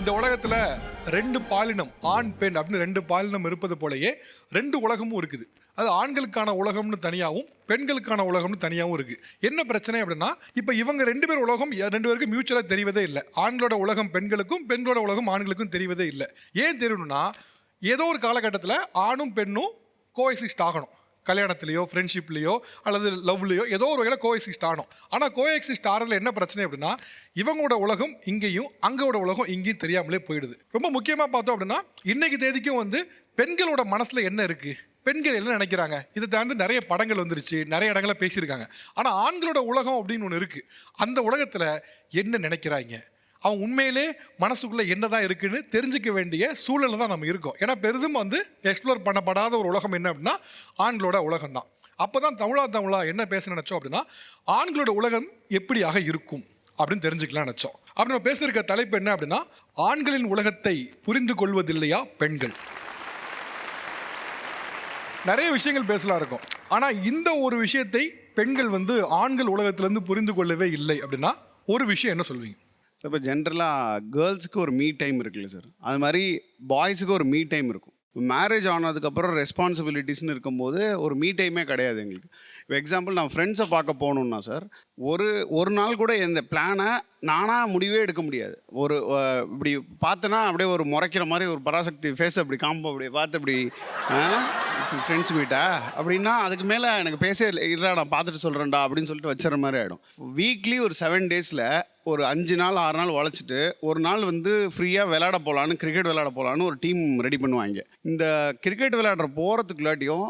இந்த உலகத்துல ரெண்டு பாலினம் ஆண் பெண் அப்படின்னு ரெண்டு பாலினம் இருப்பது போலயே ரெண்டு உலகமும் இருக்குது. அது ஆண்களுக்கான உலகம்னு தனியாகவும் பெண்களுக்கான உலகம்னு தனியாகவும் இருக்கு. என்ன பிரச்சனை அப்படின்னா இப்போ இவங்க ரெண்டு பேர் உலகம் ரெண்டு பேருக்கும் மியூச்சுவலாக தெரிவதே இல்லை. ஆண்களோட உலகம் பெண்களுக்கும் பெண்களோட உலகம் ஆண்களுக்கும் தெரிவதே இல்லை. ஏன் தெரியணும்னா ஏதோ ஒரு காலகட்டத்தில் ஆணும் பெண்ணும் கோஎக்ஸிஸ்ட் ஆகணும். கல்யாணத்துலேயோ ஃப்ரெண்ட்ஷிப்லேயோ அல்லது லவ்லையோ ஏதோ ஒரு வகையில் கோஎக்ஸிஸ்ட் ஆனோம். ஆனால் கோஎக்ஸிஸ்ட் ஆகிறதுல என்ன பிரச்சனை அப்படின்னா இவங்களோட உலகம் இங்கேயும் அங்கோட உலகம் இங்கேயும் தெரியாமலே போயிடுது. ரொம்ப முக்கியமாக பார்த்தோம் அப்படின்னா இன்னைக்கு தேதிக்கும் வந்து பெண்களோட மனசில் என்ன இருக்குது பெண்கள் என்ன நினைக்கிறாங்க? இதை தாண்டி நிறைய படங்கள் வந்துருச்சு நிறைய இடங்களில் பேசியிருக்காங்க. ஆனால் ஆண்களோட உலகம் அப்படின்னு ஒன்று இருக்குது அந்த உலகத்தில் என்ன நினைக்கிறாங்க? அவன் உண்மையிலே மனசுக்குள்ளே என்னதான் இருக்குன்னு தெரிஞ்சுக்க வேண்டிய சூழலில் தான் நம்ம இருக்கோம். ஏன்னா பெரிதும் வந்து எக்ஸ்ப்ளோர் பண்ணப்படாத ஒரு உலகம் என்ன அப்படின்னா ஆண்களோட உலகம் தான். அப்போ தான் தமிழா தமிழா என்ன பேச நினச்சோம் அப்படின்னா ஆண்களோட உலகம் எப்படியாக இருக்கும் அப்படின்னு தெரிஞ்சுக்கலாம் நினச்சோம். அப்படி நம்ம பேசியிருக்க தலைப்பு என்ன அப்படின்னா ஆண்களின் உலகத்தை புரிந்து கொள்வதில்லையா பெண்கள்? நிறைய விஷயங்கள் பேசலாம் இருக்கும். ஆனால் இந்த ஒரு விஷயத்தை பெண்கள் வந்து ஆண்கள் உலகத்திலேருந்து புரிந்து கொள்ளவே இல்லை அப்படின்னா ஒரு விஷயம் என்ன சொல்வீங்க? இப்போ ஜென்ரலாக கேர்ள்ஸுக்கு ஒரு மீ டைம் இருக்குல்ல சார் அது மாதிரி பாய்ஸுக்கு ஒரு மீ டைம் இருக்கும். மேரேஜ் ஆனதுக்கப்புறம் ரெஸ்பான்சிபிலிட்டிஸ்னு இருக்கும்போது ஒரு மீ டைமே கிடையாது எங்களுக்கு. இப்போ எக்ஸாம்பிள் நான் ஃப்ரெண்ட்ஸை பார்க்க போகணுன்னா சார் ஒரு ஒரு நாள் கூட இந்த பிளானை நானாக முடிவே எடுக்க முடியாது. ஒரு இப்படி பார்த்தேன்னா அப்படியே ஒரு முறைக்கிற மாதிரி ஒரு பராசக்தி ஃபேஸ் அப்படி காம்போ அப்படி பார்த்து அப்படி ஃப்ரெண்ட்ஸ் மீட்டா அப்படின்னா அதுக்கு மேலே எனக்கு பேச இல்லைடா நான் பார்த்துட்டு சொல்கிறேன்டா அப்படின்னு சொல்லிட்டு வச்சுற மாதிரி ஆகிடும் வீக்லி ஒரு செவன் டேஸில் ஒரு அஞ்சு நாள் ஆறு நாள் உழைச்சிட்டு ஒரு நாள் வந்து ஃப்ரீயாக விளையாட போகலான்னு கிரிக்கெட் விளையாட போகலான்னு ஒரு டீம் ரெடி பண்ணுவாங்க. இந்த கிரிக்கெட் விளையாடுற போகிறதுக்குள்ளாட்டியும்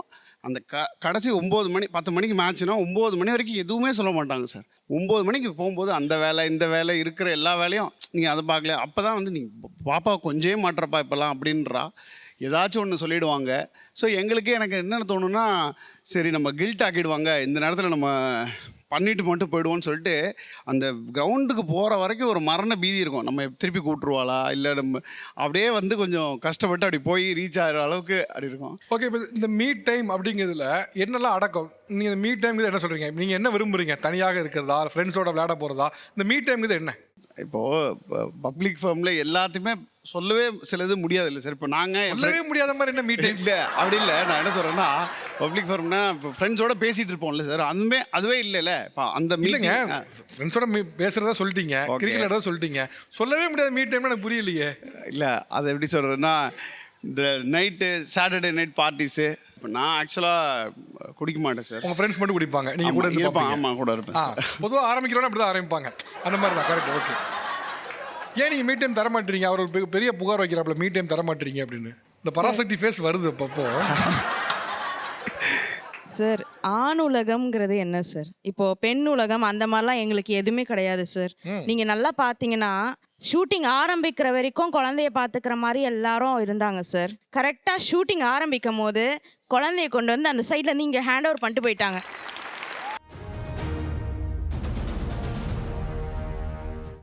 அந்த க கடைசி ஒம்பது மணி பத்து மணிக்கு மேட்ச்னா ஒம்பது மணி வரைக்கும் எதுவுமே சொல்ல மாட்டாங்க சார் ஒம்பது மணிக்கு போகும்போது அந்த வேலை இந்த வேலை இருக்கிற எல்லா வேலையும் நீங்கள் அதை பார்க்கல. அப்போ தான் வந்து நீங்கள் பாப்பா கொஞ்சமே மாட்டுறப்பா இப்போல்லாம் அப்படின்றா. ஏதாச்சும் ஒன்று சொல்லிடுவாங்க. ஸோ எங்களுக்கே எனக்கு என்னென்ன தோணுன்னா சரி நம்ம கில்ட் ஆக்கிடுவாங்க. இந்த நேரத்தில் நம்ம பண்ணிட்டு மட்டும் போயிடுவோம்னு சொல்லிட்டு அந்த கிரவுண்டுக்கு போகிற வரைக்கும் ஒரு மரண பீதி இருக்கும். நம்ம திருப்பி கூட்டுருவாளா? இல்லை நம்ம அப்படியே வந்து கொஞ்சம் கஷ்டப்பட்டு அப்படி போய் ரீச் ஆகிற அளவுக்கு அப்படி இருக்கும். ஓகே இப்போ இந்த மீட் டைம் அப்படிங்கிறதுல என்னெல்லாம் அடக்கம்? நீங்கள் இந்த மீட் டைம் என்ன சொல்கிறீங்க நீங்கள் என்ன விரும்புறீங்க? தனியாக இருக்கிறதா? ஃப்ரெண்ட்ஸோட விளையாட போகிறதா இந்த மீட் டைம் என்ன? இப்போது பப்ளிக் ஃபார்மில் எல்லாத்தையுமே சொல்லவே சிலது முடியாது இல்லை சார் இப்போ நாங்கள் சொல்லவே முடியாத மாதிரி என்ன மீட் டைம் இல்லை அப்படி இல்லை. நான் என்ன சொல்கிறேன்னா பப்ளிக் ஃபார்ம்னா இப்போ ஃப்ரெண்ட்ஸோட பேசிகிட்டு இருப்போம்ல சார் அதுவுமே அதுவே இல்லைல்ல. இப்போ அந்த இல்லைங்க. மீட்டிங் ஃப்ரெண்ட்ஸோட பேசுறதா சொல்லிட்டீங்க. Okay. கிரிக்கெட் சொல்லிட்டீங்க. சொல்லவே முடியாத மீட் டைம் எனக்கு புரியலையே. இல்லை அது எப்படி சொல்கிறேன்னா இந்த நைட்டு சாட்டர்டே நைட் பார்ட்டிஸு இப்போ நான் ஆக்சுவலாக குடிக்க மாட்டேன் சார் உங்க ஃப்ரெண்ட்ஸ் மட்டும் குடிப்பாங்க. நீங்க கூட இருந்து இருப்பேன். பார்ப்பீங்க. ஆமாம் கூட இருப்பேன் ஆ பொதுவாக ஆரம்பிக்கிறோன்னு அப்படி தான் ஆரம்பிப்பாங்க. அந்த மாதிரி தான் கரெக்ட் ஓகே ஏன் நீங்கள் மீட் டைம் தர மாட்டீங்க? அவர் ஒரு பெ- பெரிய புகார் வைக்கிறாப்புல மீட் டைம் தர மாட்டீங்க அப்படின்னு. இந்த பராசக்தி ஃபேஸ் வருது அப்பப்போ. சார் ஆண் உலகம்ங்கிறது என்ன சார் இப்போ பெண் உலகம் அந்த மாதிரிலாம் எங்களுக்கு எதுவுமே கிடையாது சார் நீங்க நல்லா பார்த்தீங்கன்னா ஷூட்டிங் ஆரம்பிக்கிற வரைக்கும் குழந்தைய பார்த்துக்கிற மாதிரி எல்லாரும் இருந்தாங்க சார் கரெக்டாக ஷூட்டிங் ஆரம்பிக்கும் போது குழந்தைய கொண்டு வந்து அந்த சைடில் இங்கே ஹேண்ட் ஓவர் பண்ணிட்டு போயிட்டாங்க.